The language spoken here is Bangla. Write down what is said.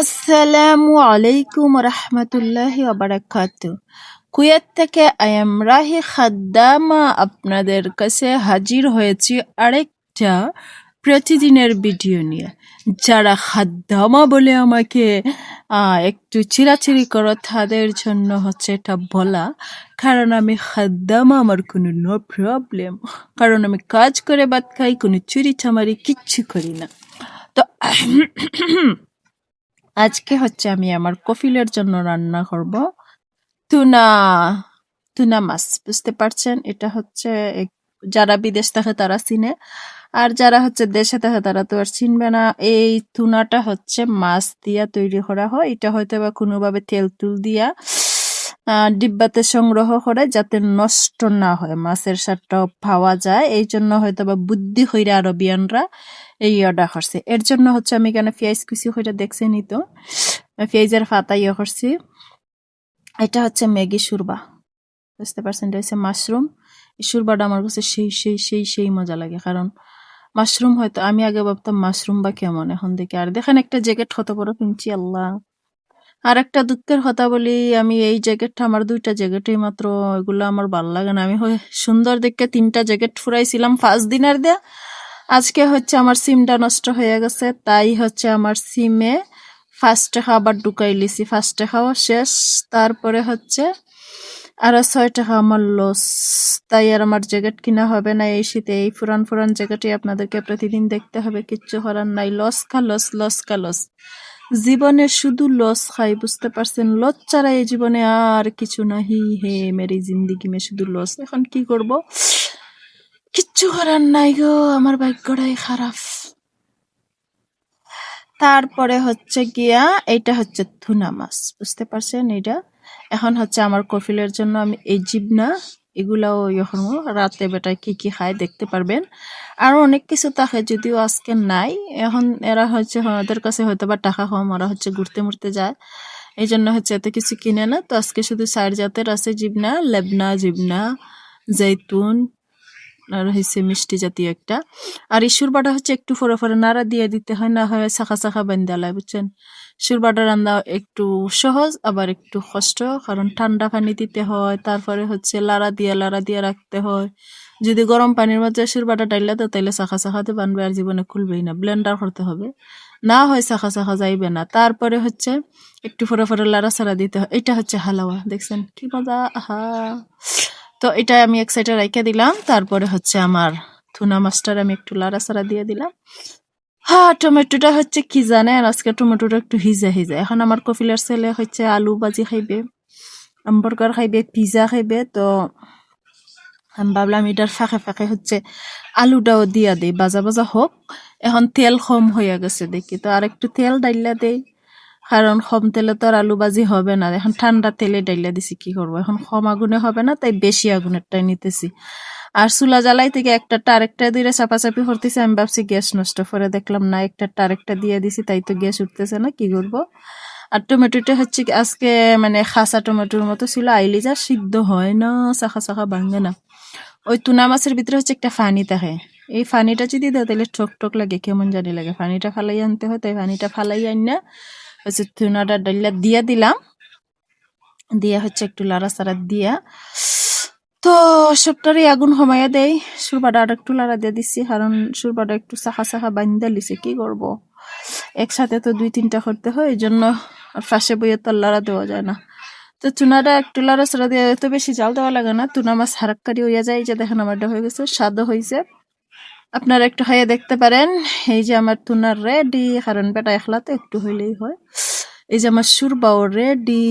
আসসালামু আলাইকুম রহমতুল্লাহি ওবারাকাতু কুয়েত থেকে আই এম রাহি খাদ্দামা আপনাদের কাছে হাজির হয়েছি আরেকটা প্রতিদিনের ভিডিও নিয়ে। যারা খাদ্দামা বলে আমাকে একটু চিরাচিরি করো, তাদের জন্য হচ্ছে এটা বলা। কারণ আমি খাদ্দামা, আমার কোনো নো প্রবলেম কারণ আমি কাজ করে বাদ খাই, কোনো চুরি চামারি কিচ্ছু করি না। তো আজকে হচ্ছে আমি আমার কফিলের জন্য রান্না করব। তুনা তুনা মাছ, বুঝতে পারছেন? এটা হচ্ছে যারা বিদেশ থাকে তারা চিনে। আর যারা হচ্ছে দেশে থাকে তারা তো আর চিনবে না। এই তুনাটা হচ্ছে মাছ দিয়া তৈরি করা হয়। এটা হয়তো বা কোনোভাবে তেল তুল দিয়া ডিব্বাতে সংগ্রহ করে যাতে নষ্ট না হয়, মাছের স্বাদটাও পাওয়া যায়। এই জন্য হয়তো বা বুদ্ধি হইরা আরবিয়ানরা এই অর্ডার করছে। এর জন্য হচ্ছে আমি এখানে পেঁয়াজ কুচি হইরা দেখছি নি তো পেঁয়াজের পাতা ইয়ে করছি। এটা হচ্ছে ম্যাগি সুরবা বুঝতে পারছেন? এটা হচ্ছে মাশরুম। এই সুরবাটা আমার কাছে সেই সেই সেই সেই মজা লাগে। কারণ মাশরুম হয়তো আমি আগে ভাবতাম মাশরুম বা কেমন, এখন দেখি। আর দেখেন একটা জ্যাকেট কত বড় কিনছি আল্লাহ। আর একটা দুঃখের কথা বলি, আমি এই জ্যাকেটটা আমার দুইটা জ্যাকেটই মাত্র এগুলো আমার ভালো লাগে না। আমি সুন্দর দেখে তিনটা জ্যাকেট ফুরাইছিলাম ফার্স্ট দিনের দেয়া। আজকে হচ্ছে আমার সিমটা নষ্ট হয়ে গেছে, তাই হচ্ছে আমার সিমে ফার্স্ট টাকা আবার ঢুকাই লিছি। ফার্স্ট টাকাও শেষ, তারপরে হচ্ছে আরও ছয় টাকা আমার লস তাই আর আমার জ্যাকেট কিনা হবে না এই শীতে। এই ফুরান ফুরান জ্যাকেটই আপনাদেরকে প্রতিদিন দেখতে হবে। কিচ্ছু করার নাই। লস খা লস লস খা লস জীবনে শুধু লস খাই, বুঝতে পারছেন? লস ছাড়া এই জীবনে আর কিছু নাহি হে মেরি জিন্দিগি মে শুধু লস এখন কি করব? কিচ্ছু করার নাই গো, আমার ভাগ্যটাই খারাপ। তারপরে হচ্ছে গিয়া, এইটা হচ্ছে থুনা মাছ, বুঝতে পারছেন এটা এখন হচ্ছে আমার কফিলের জন্য আমি এই জিবনা এগুলাও এখন রাতে বেটায় কি কি খায় দেখতে পারবেন। আর অনেক কিছু থাকে যদিও আজকে নাই। এখন এরা হচ্ছে ওদের কাছে হয়তো বা টাকা কম, ওরা হচ্ছে ঘুরতে মুড়তে যায়। এই জন্য হচ্ছে এত কিছু কিনে না। তো আজকে শুধু সার জাতের আছে জিবনা, লেবনা, জিবনা, জৈতুন আর হচ্ছে মিষ্টি জাতীয় একটা। আর এই সুরবাটা হচ্ছে একটু ফোরে ফোরে নাড়া দিয়ে দিতে হয়, না হয় শাখা শাখা বান্ধালায় বুঝছেন? সুরবাটা রান্না একটু সহজ, আবার একটু কষ্ট, কারণ ঠান্ডা পানি দিতে হয়, তারপরে হচ্ছে লাড়া দিয়ে লাড়া দিয়ে রাখতে হয়। যদি গরম পানির মধ্যে সুরবাটা ডাইলে তো তাইলে শাখা শাখাতে বানবে আর জীবনে খুলবেই না, ব্লেন্ডার করতে হবে। না হয় শাখা শাখা যাইবে না। তারপরে হচ্ছে একটু ফোরে ফোরে লাড়া সারা দিতে হয়, এটা হচ্ছে হালাওয়া, দেখছেন? কি মজা, আহা! তো এটা আমি এক সাইডে রাইখা দিলাম। তারপরে হচ্ছে আমার থুনা মাছটার আমি একটু লাড়াচাড়া দিয়ে দিলাম। হ্যাঁ টমেটোটা হচ্ছে কি জানেন আজকে টমেটোটা একটু হিজা হিজা এখন আমার কফিলের ছেলে হচ্ছে আলু ভাজি খাইবে হামবার্গার খাইবে পিজা খাইবে। তো আমি ভাবলাম এটার ফাঁকে ফাঁকে হচ্ছে আলুটাও দিয়া দেই বাজা বাজা হোক। এখন তেল কম হয়ে গেছে দেখি। তো আর একটু তেল ডাইলা দেই। কারণ কম তেলে তো আর আলু ভাজি হবে না। এখন ঠান্ডা তেলে ডাইলা দিছি, কি করব? এখন কম আগুনে হবে না, তাই বেশি আগুনেরটাই নিতেছি। আর চুলা জ্বালাই থেকে একটা আরেকটা দিয়ে চাপাচাপি করতেছি, আমি ভাবছি গ্যাস নষ্ট করে দেখলাম না, একটা আরেকটা দিয়ে দিছি, তাই তো গ্যাস উঠতেছে না, কি করব? আর টমেটোটা হচ্ছে আজকে মানে খাসা টমেটোর মতো ছিল, আইলি যা সিদ্ধ হয় না, চাখা চাখা ভাঙে না। ওই তুনা মাছের ভিতরে হচ্ছে একটা ফানি থাকে। এই ফানিটা যদি দেয় তাহলে ঠক ঠক লাগে, কেমন জানি লাগে। ফানিটা ফালাই আনতে হয়, তাই ফানিটা ফালাই আন না হচ্ছে তুনাটা ডাইলা দিয়া দিলাম। দিয়া হচ্ছে একটু লাড়া সাড়া দিয়া। তো সবটারই আগুন কমাইয়া দেয় সুরবাটা আর একটু লাড়া দিয়ে দিছি, কারণ সুরবাটা একটু চাখা চাখা বান্ধা লিছে, কি করব? একসাথে তো দুই তিনটা করতে হয়, এই জন্য ফাঁসে বইয়ে তো লাড়া দেওয়া যায় না। তো চুনাটা একটু লাড়া ছাড়া দিয়ে, এত বেশি জাল দেওয়া লাগে না। তুনা মাছ হারাক্কারি হইয়া যায় যে দেখেন আমারটা হয়ে গেছে, স্বাদও হয়েছে আপনারা একটু হাইয়া দেখতে পারেন। এই যে আমার তুনার রেডি, কারণ বেটা এখলাতে একটু হইলেই হয়। এই যে আমার সুরবাও রেডি।